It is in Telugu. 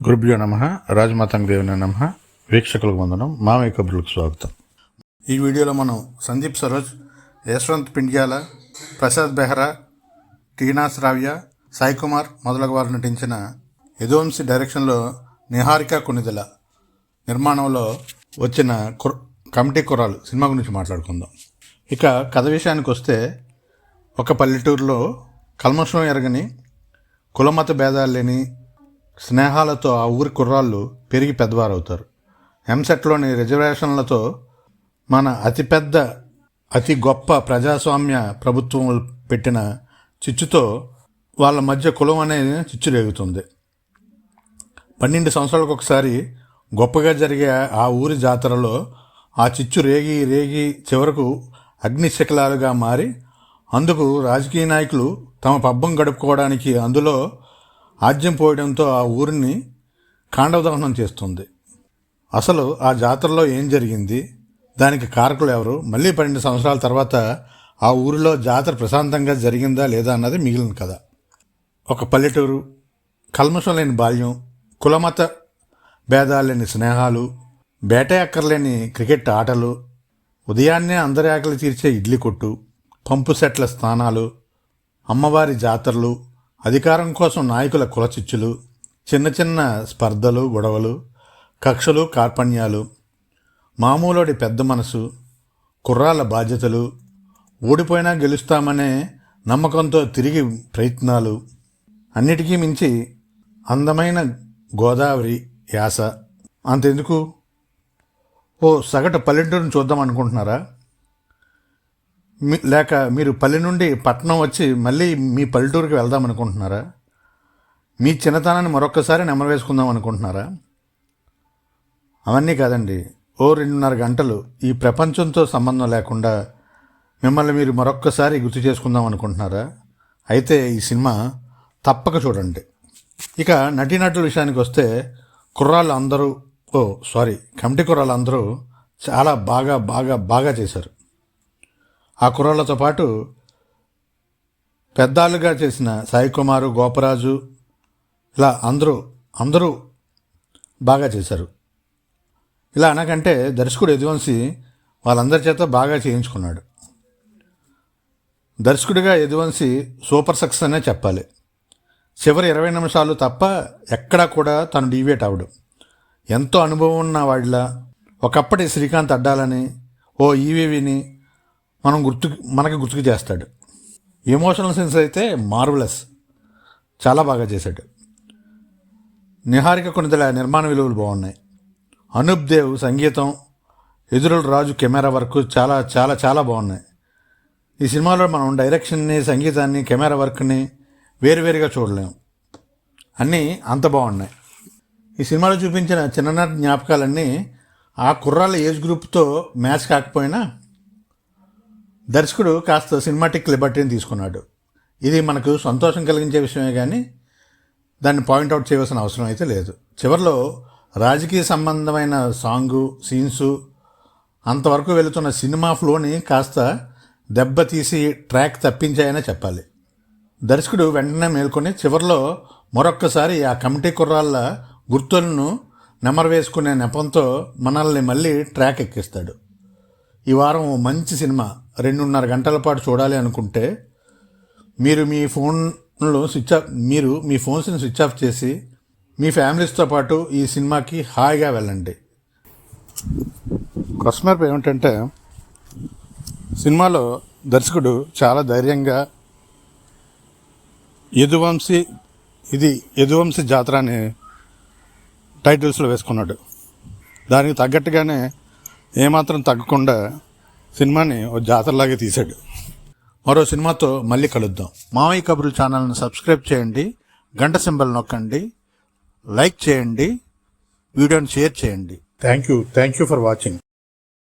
గురుభ్యో నమ రాజమాతంగ దేవుని నమ వీక్షకులకు వందనం మామయ్య కబుర్లకు స్వాగతం. ఈ వీడియోలో మనం సందీప్ సరోజ్ యశ్వంత్ పిండ్యాల ప్రసాద్ బెహ్రా టీనా శ్రావ్య సాయి కుమార్ మొదలగు వారు నటించిన యదువంశీ డైరెక్షన్లో నిహారిక కొనిదెల నిర్మాణంలో వచ్చిన కుర్ కమిటీ కురాలు సినిమా గురించి మాట్లాడుకుందాం. ఇక కథ విషయానికి వస్తే ఒక పల్లెటూరులో కల్మషం ఎరగని కులమత భేదాలు లేని స్నేహాలతో ఆ ఊరి కుర్రాళ్ళు పెరిగి పెద్దవారవుతారు. ఎంసెట్లోని రిజర్వేషన్లతో మన అతిపెద్ద అతి గొప్ప ప్రజాస్వామ్య ప్రభుత్వం పెట్టిన చిచ్చుతో వాళ్ళ మధ్య కులం అనేది చిచ్చు రేగుతుంది. పన్నెండు సంవత్సరాలకు ఒకసారి గొప్పగా జరిగే ఆ ఊరి జాతరలో ఆ చిచ్చు రేగి రేగి చివరకు అగ్నిశకలాలుగా మారి అందుకు రాజకీయ నాయకులు తమ పబ్బం గడుపుకోవడానికి అందులో ఆజ్యం పోయడంతో ఆ ఊరిని కాండవదహనం చేస్తుంది. అసలు ఆ జాతరలో ఏం జరిగింది? దానికి కారకులు ఎవరు? మళ్ళీ పన్నెండు సంవత్సరాల తర్వాత ఆ ఊరిలో జాతర ప్రశాంతంగా జరిగిందా లేదా అన్నది మిగిలిన కథ. ఒక పల్లెటూరు కల్మషం లేని బాల్యం కులమత భేదాలు లేని స్నేహాలు బేట అక్కర్లేని క్రికెట్ ఆటలు ఉదయాన్నే అందరి ఆకలి తీర్చే ఇడ్లీ కొట్టు పంపు సెట్ల స్థానాలు అమ్మవారి జాతరలు అధికారం కోసం నాయకుల కులచిచ్చులు చిన్న చిన్న స్పర్ధలు గొడవలు కక్షలు కార్పణ్యాలు మామూలుడి పెద్ద మనసు కుర్రాళ్ళ బాధ్యతలు ఓడిపోయినా గెలుస్తామనే నమ్మకంతో తిరిగి ప్రయత్నాలు అన్నిటికీ మించి అందమైన గోదావరి యాస. అంతెందుకు? ఓ సగటు పల్లెటూరుని చూద్దాం అనుకుంటున్నారా లేక మీరు పల్లె నుండి పట్టణం వచ్చి మళ్ళీ మీ పల్లెటూరుకి వెళ్దాం అనుకుంటున్నారా? మీ చిన్నతనాన్ని మరొక్కసారి నెమరు వేసుకుందాం అనుకుంటున్నారా? అవన్నీ కాదండి. ఓ రెండున్నర గంటలు ఈ ప్రపంచంతో సంబంధం లేకుండా మిమ్మల్ని మీరు మరొక్కసారి గుర్తు చేసుకుందాం అనుకుంటున్నారా? అయితే ఈ సినిమా తప్పక చూడండి. ఇక నటీనటుల విషయానికి వస్తే కుర్రాళ్ళు అందరూ ఓ సారీ కమిటీ కుర్రాళ్ళు అందరూ చాలా బాగా బాగా బాగా చేశారు. ఆ కుర్రాళ్ళతో పాటు పెద్దాళ్ళుగా చేసిన సాయి కుమారు గోపరాజు ఇలా అందరూ అందరూ బాగా చేశారు. ఇలా అనకంటే దర్శకుడు యదువంశి వాళ్ళందరి చేత బాగా చేయించుకున్నాడు. దర్శకుడిగా యదువంశి సూపర్ సక్సెస్ అనే చెప్పాలి. చివరి ఇరవై నిమిషాలు తప్ప ఎక్కడా కూడా తను డీవేట్ అవడు ఎంతో అనుభవం ఉన్న వాళ్ళ ఒకప్పటి శ్రీకాంత్ అడ్డాలని ఓ ఈవీవిని మనం గుర్తు మనకి గుర్తుకు చేస్తాడు. ఎమోషనల్ సెన్స్ అయితే మార్వలస్ చాలా బాగా చేశాడు. నిహారిక కొనిదల నిర్మాణ విలువలు బాగున్నాయి. అనూప్ దేవ్ సంగీతం ఎదురుల రాజు కెమెరా వర్క్ చాలా చాలా చాలా బాగున్నాయి. ఈ సినిమాలో మనం డైరెక్షన్ని సంగీతాన్ని కెమెరా వర్క్ని వేరువేరుగా చూడలేము అన్నీ అంత బాగున్నాయి. ఈ సినిమాలో చూపించిన చిన్ననాటి జ్ఞాపకాలన్నీ ఆ కుర్రాళ్ళ ఏజ్ గ్రూప్తో మ్యాచ్ కాకపోయినా దర్శకుడు కాస్త సినిమాటిక్ లిబర్టీని తీసుకున్నాడు. ఇది మనకు సంతోషం కలిగించే విషయమే కానీ దాన్ని పాయింట్అవుట్ చేయవలసిన అవసరం అయితే లేదు. చివరిలో రాజకీయ సంబంధమైన సాంగు సీన్సు అంతవరకు వెళుతున్న సినిమా ఫ్లోని కాస్త దెబ్బతీసి ట్రాక్ తప్పించాయనే చెప్పాలి. దర్శకుడు వెంటనే మేల్కొని చివరిలో మరొక్కసారి ఆ కమిటీ కుర్రాళ్ళ గుర్తులను నెమరు వేసుకునే నెపంతో మనల్ని మళ్ళీ ట్రాక్ ఎక్కిస్తాడు. ఈ వారం మంచి సినిమా. రెండున్నర గంటల పాటు చూడాలి అనుకుంటే మీరు మీ ఫోన్లో స్విచ్ ఆఫ్ మీరు మీ ఫోన్స్ని స్విచ్ ఆఫ్ చేసి మీ ఫ్యామిలీస్తో పాటు ఈ సినిమాకి హాయిగా వెళ్ళండి. క్వశ్చన్ ఏమిటంటే సినిమాలో దర్శకుడు చాలా ధైర్యంగా యదువంశీ ఇది యదువంశీ జాతర అని టైటిల్స్లో వేసుకున్నాడు. దానికి తగ్గట్టుగానే ఏమాత్రం తగ్గకుండా సినిమాని ఓ జాతరలాగే తీశాడు. మరో సినిమాతో మళ్ళీ కలుద్దాం. మావయ్య కబురు ఛానల్ని సబ్స్క్రైబ్ చేయండి గంట సింబల్ నొక్కండి లైక్ చేయండి వీడియోని షేర్ చేయండి. Thank you. Thank you for watching.